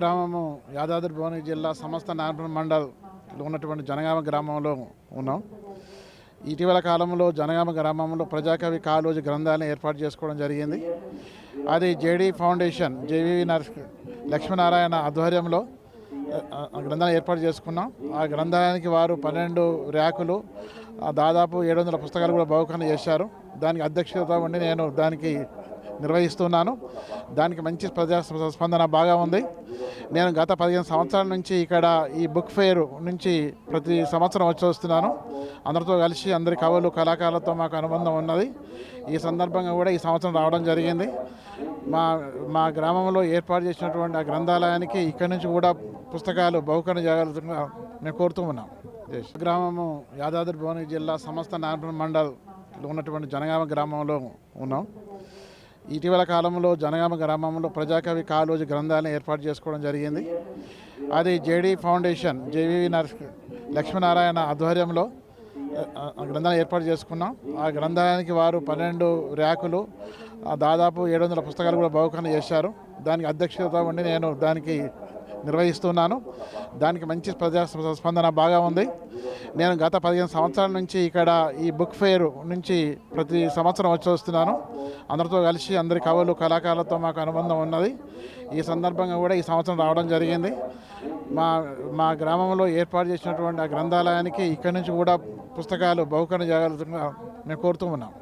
గ్రామము యాదాద్రి భువనగిరి జిల్లా సమస్త నారాయణ మండల్ ఉన్నటువంటి జనగామ గ్రామంలో ఉన్నాం. ఇటీవల కాలంలో జనగామ గ్రామంలో ప్రజాకవి కాలోజీ గ్రంథాలను ఏర్పాటు చేసుకోవడం జరిగింది. అది జేడీ ఫౌండేషన్ జేవీవి నరస్ లక్ష్మీనారాయణ ఆధ్వర్యంలో ఆ, ఏర్పాటు చేసుకున్నాం. ఆ గ్రంథాలయానికి వారు పన్నెండు ర్యాకులు దాదాపు ఏడు వందల పుస్తకాలు కూడా బహుకరణ చేశారు. దానికి అధ్యక్షత ఉండి నేను దానికి నిర్వహిస్తున్నాను. దానికి మంచి ప్రజా స్పందన బాగా ఉంది. నేను గత పదిహేను సంవత్సరాల నుంచి ఇక్కడ ఈ బుక్ ఫెయిర్ నుంచి ప్రతి సంవత్సరం వచ్చి వస్తున్నాను. అందరితో కలిసి అందరి కవులు కళాకారులతో మాకు అనుబంధం ఉన్నది. ఈ సందర్భంగా కూడా ఈ సంవత్సరం రావడం జరిగింది. మా మా గ్రామంలో ఏర్పాటు చేసినటువంటి ఆ గ్రంథాలయానికి ఇక్కడి నుంచి కూడా పుస్తకాలు బహుకరణ చేయగలుగుతున్నా మేము కోరుతూ ఉన్నాం. గ్రామము యాదాద్రి భువనగిరి జిల్లా సమస్త నారాయణ మండల్ ఉన్నటువంటి జనగామ గ్రామంలో ఉన్నాం. ఇటీవల కాలంలో జనగామ గ్రామంలో ప్రజాకవి కాలోజీ గ్రంథాలను ఏర్పాటు చేసుకోవడం జరిగింది. అది జేడీ ఫౌండేషన్ జేవీవి నర్ లక్ష్మీనారాయణ ఆధ్వర్యంలో ఆ, ఏర్పాటు చేసుకున్నాం. ఆ గ్రంథాలయానికి వారు పన్నెండు ర్యాకులు దాదాపు ఏడు వందల పుస్తకాలు కూడా బహుకరణ చేశారు. దానికి అధ్యక్షత ఉండి నేను దానికి నిర్వహిస్తున్నాను. దానికి మంచి ప్రజా స్పందన బాగా ఉంది. నేను గత పదిహేను సంవత్సరాల నుంచి ఇక్కడ ఈ బుక్ ఫెయిర్ నుంచి ప్రతి సంవత్సరం వచ్చి వస్తున్నాను. అందరితో కలిసి అందరి కవులు కళాకారులతో మాకు అనుబంధం ఉన్నది. ఈ సందర్భంగా కూడా ఈ సంవత్సరం రావడం జరిగింది. మా మా గ్రామంలో ఏర్పాటు చేసినటువంటి ఆ గ్రంథాలయానికి ఇక్కడి నుంచి కూడా పుస్తకాలు బహుకరణ చేయగలుగుతున్నా మేము కోరుతూ ఉన్నాం.